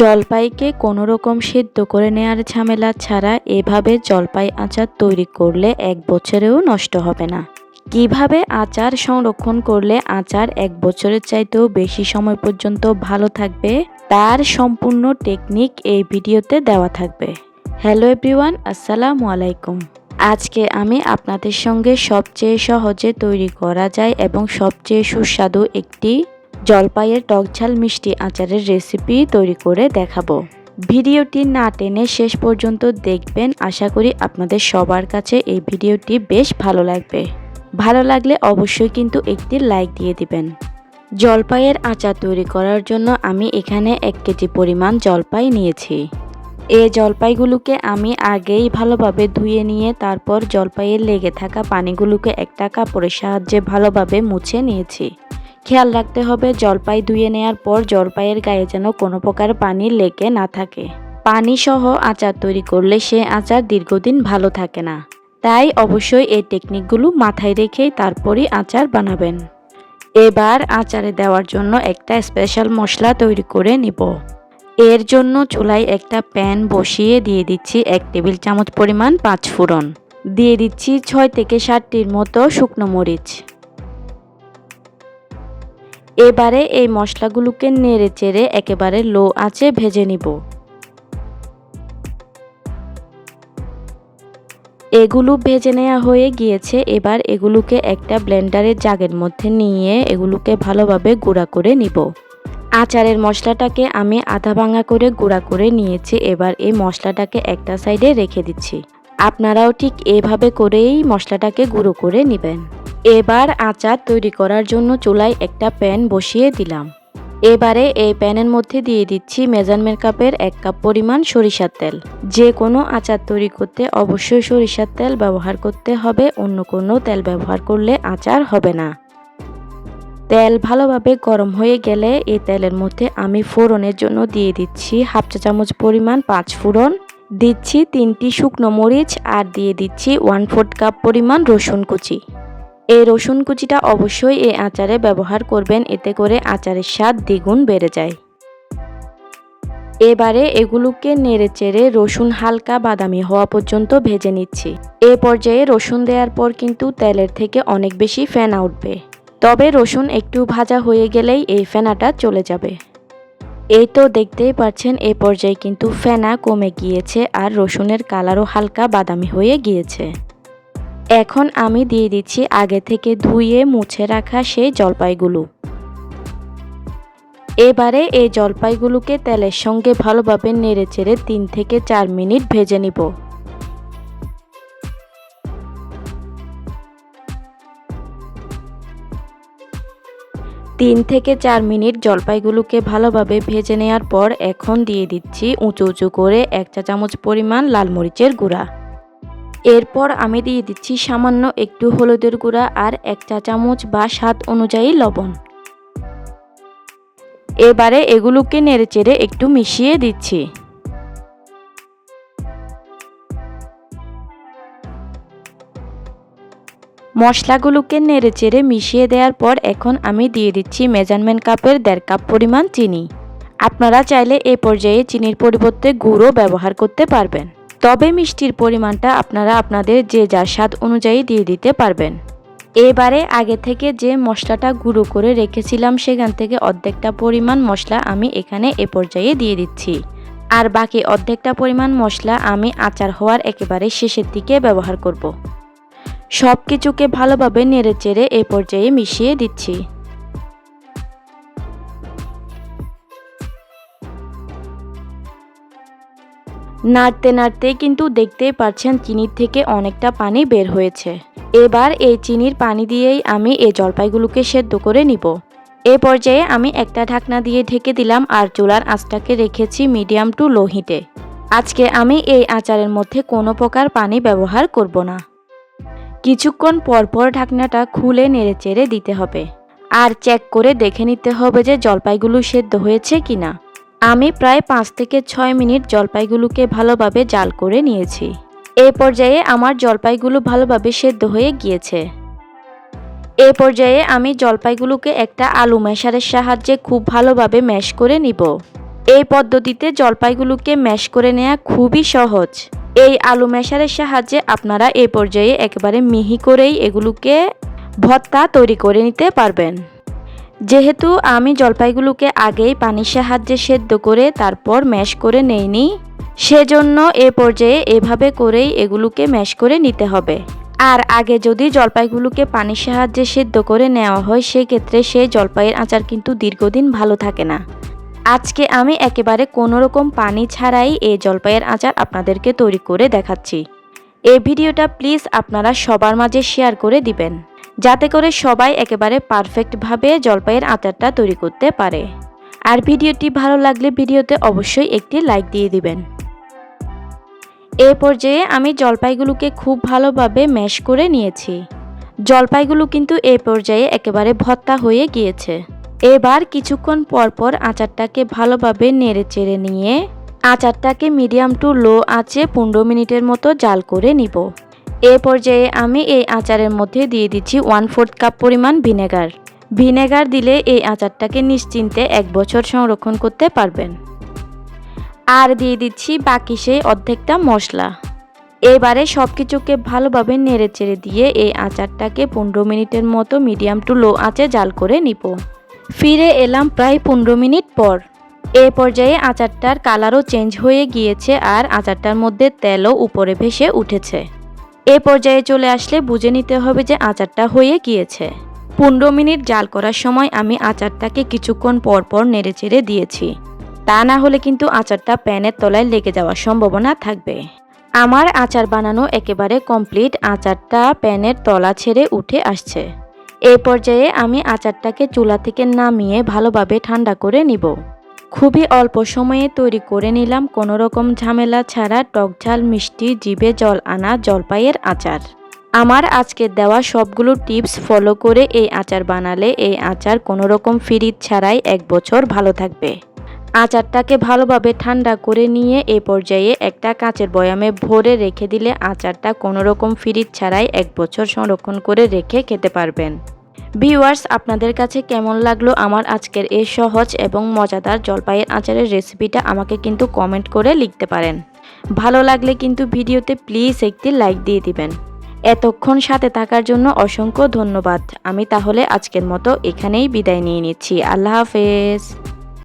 জলপাইকে কোনো রকম সিদ্ধ করে নেওয়ার ঝামেলা ছাড়া এভাবে জলপাই আচার তৈরি করলে এক বছরেও নষ্ট হবে না। কীভাবে আচার সংরক্ষণ করলে আচার এক বছরের চাইতেও বেশি সময় পর্যন্ত ভালো থাকবে, তার সম্পূর্ণ টেকনিক এই ভিডিওতে দেওয়া থাকবে। হ্যালো এভরিওয়ান, আসসালামু আলাইকুম। আজকে আমি আপনাদের সঙ্গে সবচেয়ে সহজে তৈরি করা যায় এবং সবচেয়ে সুস্বাদু একটি জলপাইয়ের টকঝাল মিষ্টি আচারের রেসিপি তৈরি করে দেখাবো। ভিডিওটি না টেনে শেষ পর্যন্ত দেখবেন। আশা করি আপনাদের সবার কাছে এই ভিডিওটি বেশ ভালো লাগবে। ভালো লাগলে অবশ্যই কিন্তু একটি লাইক দিয়ে দিবেন। জলপাইয়ের আচার তৈরি করার জন্য আমি এখানে এক কেজি পরিমাণ জলপাই নিয়েছি। এই জলপাইগুলোকে আমি আগেই ভালোভাবে ধুয়ে নিয়ে তারপর জলপাইয়ের লেগে থাকা পানিগুলোকে একটা কাপড়ের সাহায্যে ভালোভাবে মুছে নিয়েছি। খেয়াল রাখতে হবে, জলপাই ধুয়ে নেওয়ার পর জলপাইয়ের গায়ে যেন কোনো প্রকার পানি লেগে না থাকে। পানি সহ আচার তৈরি করলে সে আচার দীর্ঘদিন ভালো থাকে না। তাই অবশ্যই এই টেকনিকগুলো মাথায় রেখেই তারপরই আচার বানাবেন। এবার আচারে দেওয়ার জন্য একটা স্পেশাল মশলা তৈরি করে নিব। এর জন্য চুলায় একটা প্যান বসিয়ে দিয়ে দিচ্ছি এক টেবিল চামচ পরিমাণ পাঁচ ফোড়ন। দিয়ে দিচ্ছি ছয় থেকে সাতটির মতো শুকনো মরিচ। এবারে এই মশলাগুলোকে নেড়ে চেড়ে একেবারে লো আঁচে ভেজে নিব। এগুলো ভেজে নেওয়া হয়ে গিয়েছে, এবার এগুলোকে একটা ব্লেন্ডারের জাগের মধ্যে নিয়ে এগুলোকে ভালোভাবে গুঁড়া করে নিব। আচারের মশলাটাকে আমি আধা ভাঙা করে গুঁড়া করে নিয়েছি। এবার এই মশলাটাকে একটা সাইডে রেখে দিচ্ছি। আপনারাও ঠিক এভাবে করেই মশলাটাকে গুঁড়ো করে নেবেন। এবার আচার তৈরি করার জন্য চুলায় একটা প্যান বসিয়ে দিলাম। এবারে এই প্যানের মধ্যে দিয়ে দিচ্ছি মেজারমেন্ট কাপের এক কাপ পরিমাণ সরিষার তেল। যে কোনো আচার তৈরি করতে অবশ্যই সরিষার তেল ব্যবহার করতে হবে, অন্য কোনো তেল ব্যবহার করলে আচার হবে না। তেল ভালোভাবে গরম হয়ে গেলে এই তেলের মধ্যে আমি ফোড়নের জন্য দিয়ে দিচ্ছি হাফ চা চামচ পরিমাণ পাঁচ ফোড়ন, দিচ্ছি তিনটি শুকনো মরিচ আর দিয়ে দিচ্ছি ওয়ান ফোর্থ কাপ পরিমাণ রসুন কুচি। এই রসুন কুচিটা অবশ্যই এই আচারে ব্যবহার করবেন, এতে করে আচারের স্বাদ দ্বিগুণ বেড়ে যায়। এবারে এগুলোকে নেড়ে চেড়ে রসুন হালকা বাদামি হওয়া পর্যন্ত ভেজে নিচ্ছি। এ পর্যায়ে রসুন দেওয়ার পর কিন্তু তেলের থেকে অনেক বেশি ফেনা উঠবে। তবে রসুন একটু ভাজা হয়ে গেলেই এই ফেনাটা চলে যাবে। এই তো দেখতেই পাচ্ছেন এ পর্যায়ে কিন্তু ফেনা কমে গিয়েছে আর রসুনের কালারও হালকা বাদামি হয়ে গিয়েছে। এখন আমি দিয়ে দিচ্ছি আগে থেকে ধুয়ে মুছে রাখা সেই জলপাইগুলো। এবারে এই জলপাইগুলোকে তেলের সঙ্গে ভালোভাবে নেড়ে চেড়ে তিন থেকে চার মিনিট ভেজে নিব। তিন থেকে চার মিনিট জলপাইগুলোকে ভালোভাবে ভেজে নেওয়ার পর এখন দিয়ে দিচ্ছি উঁচু উঁচু করে এক চা চামচ পরিমাণ লাল মরিচের গুঁড়া। এরপর আমি দিয়ে দিচ্ছি সামান্য একটু হলুদের গুঁড়া আর এক চা চামচ বা স্বাদ অনুযায়ী লবণ। এবারে এগুলোকে নেড়েচেড়ে একটু মিশিয়ে দিচ্ছি। মশলাগুলোকে নেড়েচেড়ে মিশিয়ে দেওয়ার পর এখন আমি দিয়ে দিচ্ছি মেজারমেন্ট কাপের দেড় কাপ পরিমাণ চিনি। আপনারা চাইলে এ পর্যায়ে চিনির পরিবর্তে গুঁড়ো ব্যবহার করতে পারবেন। তবে মিষ্টির পরিমাণটা আপনারা আপনাদের যে যার স্বাদ অনুযায়ী দিয়ে দিতে পারবেন। এবারে আগে থেকে যে মশলাটা গুঁড়ো করে রেখেছিলাম সেখান থেকে অর্ধেকটা পরিমাণ মশলা আমি এখানে এ পর্যায়ে দিয়ে দিচ্ছি। আর বাকি অর্ধেকটা পরিমাণ মশলা আমি আচার হওয়ার একেবারে শেষের দিকে ব্যবহার করব। সব কিছুকে ভালোভাবে নেড়ে চেড়ে এ পর্যায়ে মিশিয়ে দিচ্ছি। নাড়তে নাড়তে কিন্তু দেখতেই পাচ্ছেন চিনির থেকে অনেকটা পানি বের হয়েছে। এবার এই চিনির পানি দিয়েই আমি এই জলপাইগুলোকে সেদ্ধ করে নিব। এ পর্যায়ে আমি একটা ঢাকনা দিয়ে ঢেকে দিলাম আর চুলার আঁচটাকে রেখেছি মিডিয়াম টু লো হিটে। আজকে আমি এই আচারের মধ্যে কোনো প্রকার পানি ব্যবহার করব না। কিছুক্ষণ পরপর ঢাকনাটা খুলে নেড়ে চেড়ে দিতে হবে। আর চেক করে দেখে নিতে হবে যে জলপাইগুলো সেদ্ধ হয়েছে কিনা। আমি প্রায় পাঁচ থেকে ছয় মিনিট জলপাইগুলোকে ভালোভাবে জাল করে নিয়েছি। এই পর্যায়ে আমার জলপাইগুলো ভালোভাবে সেদ্ধ হয়ে গিয়েছে। এই পর্যায়ে আমি জলপাইগুলোকে একটা আলু ম্যাশারের সাহায্যে খুব ভালোভাবে ম্যাশ করে নিব। এই পদ্ধতিতে জলপাইগুলোকে ম্যাশ করে নেওয়া খুবই সহজ। এই আলু মেশারের সাহায্যে আপনারা এই পর্যায়ে একেবারে মিহি করেই এগুলোকে ভর্তা তৈরি করে নিতে পারবেন। যেহেতু আমি জলপাইগুলোকে আগেই পানির সাহায্যে সেদ্ধ করে তারপর ম্যাশ করে নেইনি, সেজন্য এ পর্যায়ে এভাবে করেই এগুলোকে ম্যাশ করে নিতে হবে। আর আগে যদি জলপাইগুলোকে পানির সাহায্যে সেদ্ধ করে নেওয়া হয়, সেক্ষেত্রে সেই জলপাইয়ের আচার কিন্তু দীর্ঘদিন ভালো থাকে না। আজকে আমি একেবারে কোনো রকম পানি ছাড়াই এই জলপাইয়ের আচার আপনাদেরকে তৈরি করে দেখাচ্ছি। এই ভিডিওটা প্লিজ আপনারা সবার মাঝে শেয়ার করে দিবেন, যাতে করে সবাই একেবারে পারফেক্টভাবে জলপাইয়ের আচারটা তৈরি করতে পারে। আর ভিডিওটি ভালো লাগলে ভিডিওতে অবশ্যই একটি লাইক দিয়ে দিবেন। এ পর্যায়ে আমি জলপাইগুলোকে খুব ভালোভাবে ম্যাশ করে নিয়েছি। জলপাইগুলো কিন্তু এ পর্যায়ে একেবারে ভত্তা হয়ে গিয়েছে। এবার কিছুক্ষণ পর পর আচারটাকে ভালোভাবে নেড়ে চেড়ে নিয়ে আচারটাকে মিডিয়াম টু লো আঁচে পনেরো মিনিটের মতো জাল করে নিব। এ পর্যায়ে আমি এই আচারের মধ্যে দিয়ে দিচ্ছি ওয়ান ফোর্থ কাপ পরিমাণ ভিনেগার। ভিনেগার দিলে এই আচারটাকে নিশ্চিন্তে এক বছর সংরক্ষণ করতে পারবেন। আর দিয়ে দিচ্ছি বাকি সেই অর্ধেকটা মশলা। এবারে সব কিছুকে ভালোভাবে নেড়ে চেড়ে দিয়ে এই আচারটাকে পনেরো মিনিটের মতো মিডিয়াম টু লো আঁচে জাল করে নিব। ফিরে এলাম প্রায় পনেরো মিনিট পর। এ পর্যায়ে আচারটার কালারও চেঞ্জ হয়ে গিয়েছে আর আচারটার মধ্যে তেলও উপরে ভেসে উঠেছে। এ পর্যায়ে চলে আসলে বুঝে নিতে হবে যে আচারটা হয়ে গিয়েছে। পনেরো মিনিট জাল করার সময় আমি আচারটাকে কিছুক্ষণ পর পর নেড়ে চেড়ে দিয়েছি। তা না হলে কিন্তু আচারটা প্যানের তলায় লেগে যাওয়ার সম্ভাবনা থাকবে। আমার আচার বানানো একেবারে কমপ্লিট আচারটা প্যানের তলা ছেড়ে উঠে আসছে। এই পর্যায়ে আমি আচারটাকে চুলা থেকে নামিয়ে ভালোভাবে ঠান্ডা করে নিব। খুবই অল্প সময়ে তৈরি করে নিলাম কোনো রকম ঝামেলা ছাড়া টক ঝাল, মিষ্টি, জিভে জল আনা জলপাইয়ের আচার। আমার আজকে দেওয়া সবগুলো টিপস ফলো করে এই আচার বানালে এই আচার কোনো রকম ফিরিজ ছাড়াই এক বছর ভালো থাকবে। আচারটাকে ভালোভাবে ঠান্ডা করে নিয়ে এ পর্যায়ে একটা কাঁচের বয়ামে ভরে রেখে দিলে আচারটা কোনো রকম ফ্রিজ ছাড়াই এক বছর সংরক্ষণ করে রেখে খেতে পারবেন। ভিউয়ার্স, আপনাদের কাছে কেমন লাগল আমার আজকের এই সহজ এবং মজাদার জলপাইয়ের আচারের রেসিপিটা আমাকে কিন্তু কমেন্ট করে লিখতে পারেন। ভালো লাগলে কিন্তু ভিডিওতে প্লিজ একটি লাইক দিয়ে দিবেন। এতক্ষণ সাথে থাকার জন্য অসংখ্য ধন্যবাদ। আমি তাহলে আজকের মতো এখানেই বিদায় নিয়ে নিচ্ছি। আল্লাহ হাফেজ।